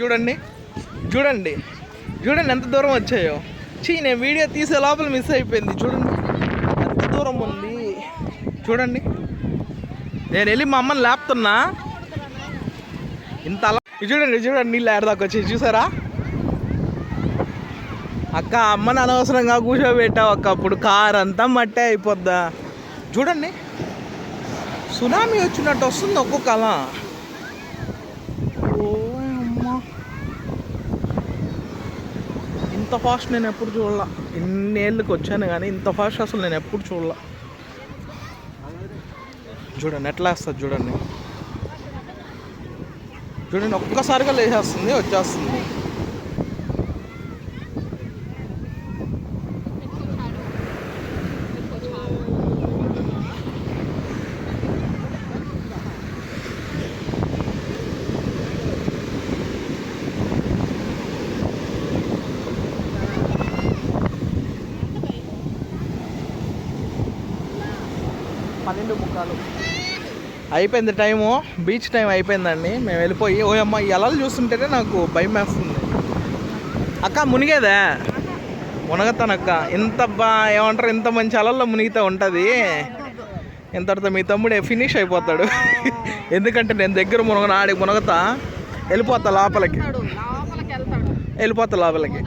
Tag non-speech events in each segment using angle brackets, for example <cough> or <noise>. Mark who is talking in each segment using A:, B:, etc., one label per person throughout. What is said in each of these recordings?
A: చూడండి చూడండి చూడండి ఎంత దూరం వచ్చాయో. చీ నేను వీడియో తీసే లోపల మిస్ అయిపోయింది చూడండి. ఎంత దూరం ఉంది. చూడండి. నేను వెళ్ళి మా అమ్మని లేపుతున్నా. ఇంత అలా ఇది చూడండి చూడండి నీళ్ళు ఏడదాకా వచ్చి చూసారా? అక్క అమ్మని అనవసరంగా కూర్చోబెట్టావు అక్క అప్పుడు కార్ అంతా మట్టే అయిపోద్దా. చూడండి. సునామీ వచ్చినట్టు వస్తుంది ఒక్కొక్క అలా ఓ అమ్మా ఇంత ఫాస్ట్ నేను ఎప్పుడు చూడలా. ఇన్ని ఏళ్ళకి వచ్చాను కానీ ఇంత ఫాస్ట్ అసలు నేను ఎప్పుడు చూడలా. చూడండి ఎట్లా వేస్తుంది చూడండి. చూడండి ఒక్కసారిగా లేచేస్తుంది వచ్చేస్తుంది. పన్నెండు ముక్కాలు. అయిపోయింది టైము. బీచ్ టైం అయిపోయిందండి. మేము వెళ్ళిపోయి ఓ అమ్మ ఈ అలలు చూస్తుంటేనే నాకు భయం వేస్తుంది. అక్క మునిగేదా? మునగతానక్క. ఇంత బా ఏమంటారు ఇంత మంచి అలల్లో మునిగితే ఉంటుంది. ఇంతటితో మీ తమ్ముడు ఫినిష్ అయిపోతాడు. ఎందుకంటే నేను దగ్గర మునగను ఆడికి మునగతా. వెళ్ళిపోతా లోపలికి. వెళ్ళిపోతా లోపలికి.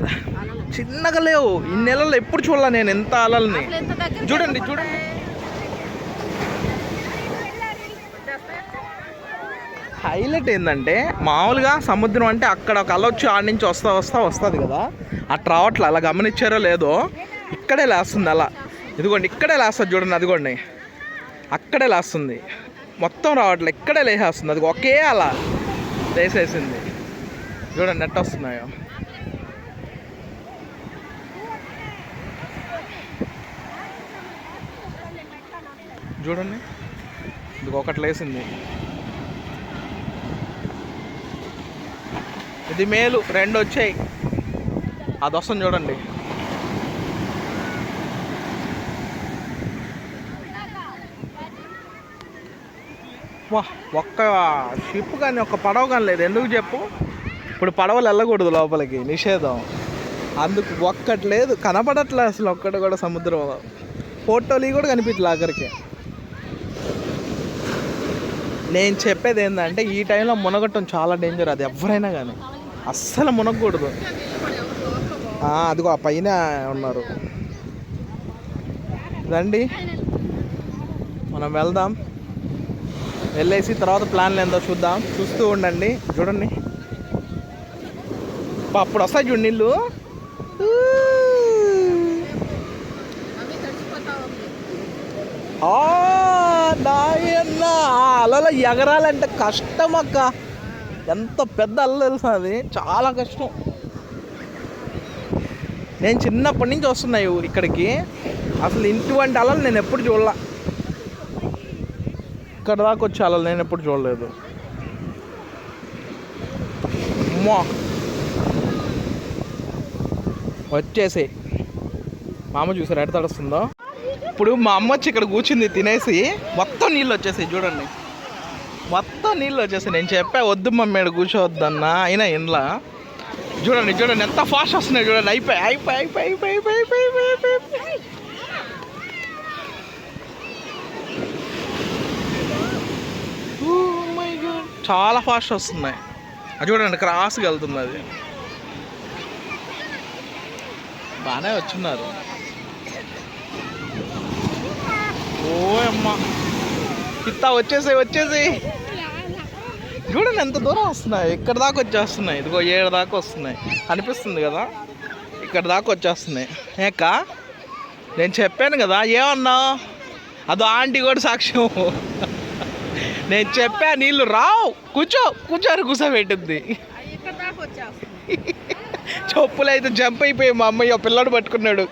A: <laughs> చిన్నగా లేవు. ఈ నెలల్లో ఎప్పుడు చూడలే నేను ఎంత అలల్ని చూడండి చూడండి. హైలైట్ ఏంటంటే మామూలుగా సముద్రం అంటే అక్కడ ఒక అల వచ్చి ఆడి నుంచి వస్తా వస్తా వస్తుంది కదా. అట్లా రావట్లే అలా గమనించారో లేదో ఇక్కడే లేస్తుంది అలా. ఇదిగోండి ఇక్కడే లేస్తుంది చూడండి అదిగోండి. అక్కడే లేస్తుంది. మొత్తం రావట్లే ఇక్కడే లేసేస్తుంది. అది ఒకే అలా. లేసేసింది. చూడండి నెట్ వస్తున్నాయో. చూడండి. ఇది ఒకటి లేసింది ఇది మేలు రెండు వచ్చాయి. అది వస్తుంది చూడండి. వా ఒక్క షిప్ కానీ ఒక్క పడవ కానీ లేదు. ఎందుకు చెప్పు? ఇప్పుడు పడవలు వెళ్ళకూడదు లోపలికి నిషేధం. అందుకు ఒక్కటి లేదు కనపడట్లే అసలు ఒక్కటి కూడా సముద్రంలో ఫోటోలు కూడా కనిపించలే ఆఖరికి. నేను చెప్పేది ఏంటంటే ఈ టైంలో మునగటం చాలా డేంజర్ అది ఎవరైనా కానీ అస్సలు మునగకూడదు. అదిగో ఆ పైన ఉన్నారు. రండి. మనం వెళ్దాం. వెళ్ళేసి తర్వాత ప్లాన్లు ఏందో చూద్దాం. చూస్తూ ఉండండి. చూడండి. అప్పుడు వస్తాయి చూడు నీళ్ళు. ఆ, నాయన్న ఆ ఎగరాలంటే కష్టం అక్క. ఎంత పెద్ద అల్ల తెలుసా అది? చాలా కష్టం. నేను చిన్నప్పటి నుంచి వస్తున్నాయి ఇక్కడికి. అసలు ఇటువంటి అలలు నేను ఎప్పుడు చూడలా. ఇక్కడ దాకా వచ్చే అలలు నేను ఎప్పుడు చూడలేదు. అమ్మో. వచ్చేసి మామ చూసారు? ఎడ తడుస్తుందో? ఇప్పుడు మా అమ్మ వచ్చి ఇక్కడ కూర్చుంది తినేసి మొత్తం నీళ్ళు వచ్చేసాయి చూడండి. మొత్తం నీళ్ళు వచ్చేసాయి. నేను చెప్పా వద్దు మమ్మీ ఇక్కడ కూర్చోవద్దన్న. అయినా ఇండ్లా. చూడండి చూడండి ఎంత ఫాస్ట్ వస్తున్నాయి చూడండి. అయిపోయి అయిపోయి అయిపోయి అయిపోయి అయిపోయి oh చాలా ఫాస్ట్ వస్తున్నాయి. అది చూడండి క్రాస్కి వెళ్తుంది అది. బాగానే వచ్చున్నారు. అమ్మ. ఇత్తా వచ్చేసాయి వచ్చేసాయి. చూడండి ఎంత దూరం వస్తున్నాయి. ఇక్కడ దాకా వచ్చేస్తున్నాయి. ఇదిగో ఏడు దాకా వస్తున్నాయి. అనిపిస్తుంది కదా? ఇక్కడ దాకా వచ్చేస్తున్నాయి. ఏక నేను చెప్పాను కదా ఏమన్నా? అదో ఆంటీ కూడా సాక్ష్యం నేను చెప్పా నీళ్ళు రావు. కూర్చో కూర్చోని కూర్చోబెట్టింది చెప్పులు అయితే జంప్ అయిపోయి మా అమ్మయ్య పిల్లడు పట్టుకున్నాడు.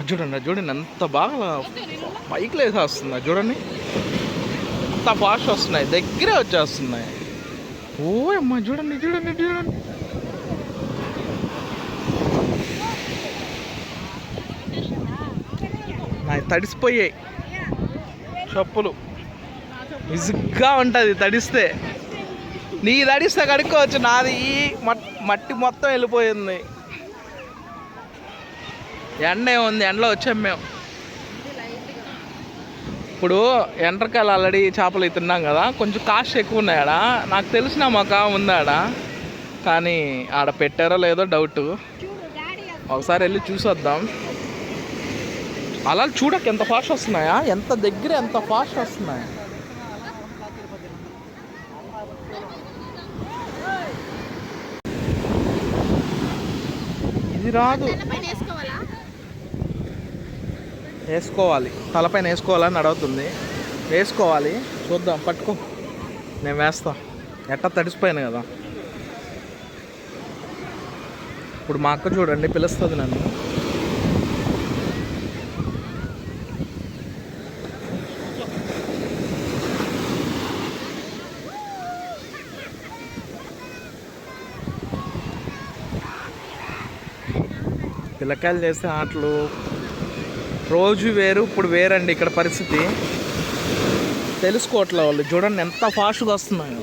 A: చూడండి చూడండి ఎంత బాగా బైక్లో వేసి వస్తుంది చూడండి. ఎంత ఫాస్ట్ వస్తున్నాయి దగ్గరే వచ్చేస్తున్నాయి. ఓ అమ్మ చూడండి చూడండి చూడండి. నాయి తడిసిపోయాయి. చెప్పులు. విసుగ్గా ఉంటుంది తడిస్తే. నీ తడిస్తే కడుక్కోవచ్చు నాది మట్టి మొత్తం వెళ్ళిపోయింది. ఎండ ఉంది ఎండలో వచ్చాం మేము. ఇప్పుడు ఎండ్రకాయలు ఆల్రెడీ చేపలు తిన్నాం కదా కొంచెం కాస్ట్ ఎక్కువ ఉన్నాయాడ? నాకు తెలిసిన మాక ఉందాడ? కానీ ఆడ పెట్టారో లేదో డౌట్ ఒకసారి వెళ్ళి చూసొద్దాం. అలా చూడక ఎంత ఫాస్ట్ వస్తున్నాయా? ఎంత దగ్గర ఎంత ఫాస్ట్ వస్తున్నాయా? ఇది రాదు. వేసుకోవాలి. తలపైన వేసుకోవాలని అడుగుతుంది. వేసుకోవాలి. చూద్దాం పట్టుకో. నేను వేస్తా. ఎట్ట తడిసిపోయాను కదా. ఇప్పుడు మా అక్క చూడండి పిలుస్తుంది నన్ను. పిల్లకాయలు చేసే ఆటలు రోజు వేరు ఇప్పుడు వేరండి ఇక్కడ పరిస్థితి. తెలుసుకోవట్లే వాళ్ళు. చూడండి ఎంత ఫాస్ట్గా వస్తున్నాయో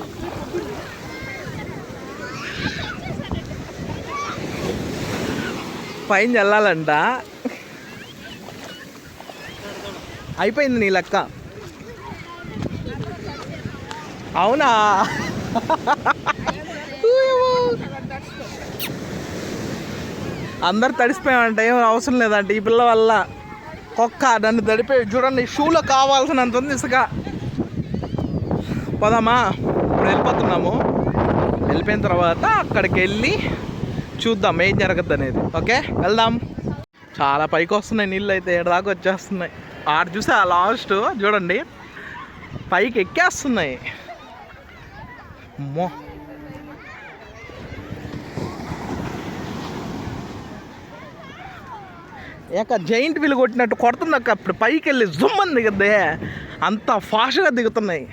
A: పైన వెళ్ళాలంట అయిపోయింది నీ లెక్క. అవునా? అందరు తడిసిపోయామంటే. ఏం అవసరం లేదంట ఈ పిల్ల వల్ల. కుక్క నన్ను దడిపే చూడండి షూలో కావాల్సినంత ఉంది ఇసుక. పోదామా ఇప్పుడు వెళ్ళిపోతున్నాము. వెళ్ళిపోయిన తర్వాత అక్కడికి వెళ్ళి చూద్దాం ఏం జరగద్దు అనేది ఓకే? వెళ్దాం. చాలా పైకి వస్తున్నాయి నీళ్ళు అయితే ఏడు దాకా వచ్చేస్తున్నాయి. ఆడ చూసా లాస్ట్ చూడండి. పైకి ఎక్కేస్తున్నాయి. అమ్మో. ఏక జైంట్ వీలు కొట్టినట్టు కొడుతుంది అక్క ఇప్పుడు పైకి వెళ్ళి జుమ్మని దిగుద్ది. అంత ఫాస్ట్గా దిగుతున్నాయి.